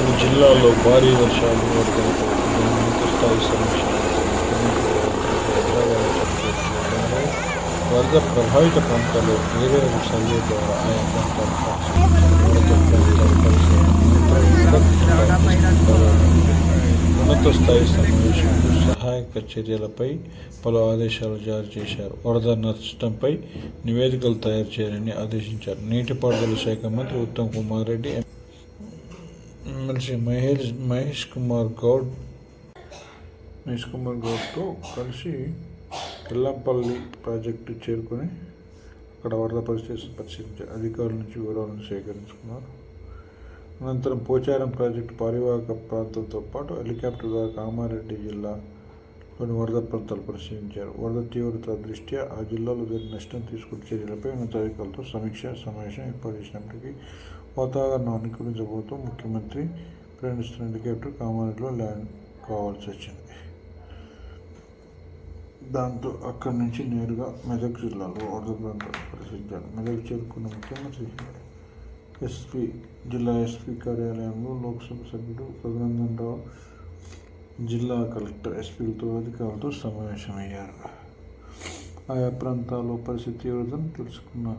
పలు జిల్లాల్లో భారీ వర్షాలు స్థాయి వరద ప్రభావిత ప్రాంతాల్లో వేరే సర్వే ద్వారా ఆయా ఉన్నత స్థాయి సమావేశంలో సహాయక చర్యలపై పలు ఆదేశాలు జారీ చేశారు. వరద నష్టంపై నివేదికలు తయారు చేయాలని ఆదేశించారు. నీటిపారుదల శాఖ మంత్రి ఉత్తమ్ కుమార్ రెడ్డి మనిషి మహేష్ మహేష్ కుమార్ గౌడ్. మహేష్ కుమార్ గౌడ్తో కలిసి ఎల్లంపల్లి ప్రాజెక్టు చేరుకొని అక్కడ వరద పరిస్థితిని పరిశీలించారు అధికారుల నుంచి వివరాలను సేకరించుకున్నారు. అనంతరం పోచారం ప్రాజెక్టు పరివాహక ప్రాంతంతో పాటు హెలికాప్టర్ ద్వారా కామారెడ్డి జిల్లా కొన్ని వరద ప్రాంతాలు పరిశీలించారు. వరద తీవ్రత దృష్ట్యా ఆ జిల్లాలో జరిగిన నష్టం తీసుకునే చర్యలపై ఉన్నతాధికారులతో సమీక్ష సమావేశం ఏర్పాటు చేసినప్పటికీ వాతావరణం అనుకూలించబోతూ ముఖ్యమంత్రి ప్రయాణిస్తున్న హెలికాప్టర్ కామారెడ్డిలో ల్యాండ్ కావాల్సి వచ్చింది. దాంతో అక్కడి నుంచి నేరుగా మెదక్ జిల్లాలో వరద ప్రాంతాలు పరిశీలించారు. మెదక్ చేరుకున్న ముఖ్యమంత్రి ఎస్పీ జిల్లా ఎస్పీ కార్యాలయంలో లోక్సభ సభ్యుడు రఘునందన్ రావు జిల్లా కలెక్టర్ ఎస్పీలతో అధికారులతో సమావేశమయ్యారు. ఆయా ప్రాంతాల్లో పరిస్థితి తీవ్రతను తెలుసుకున్న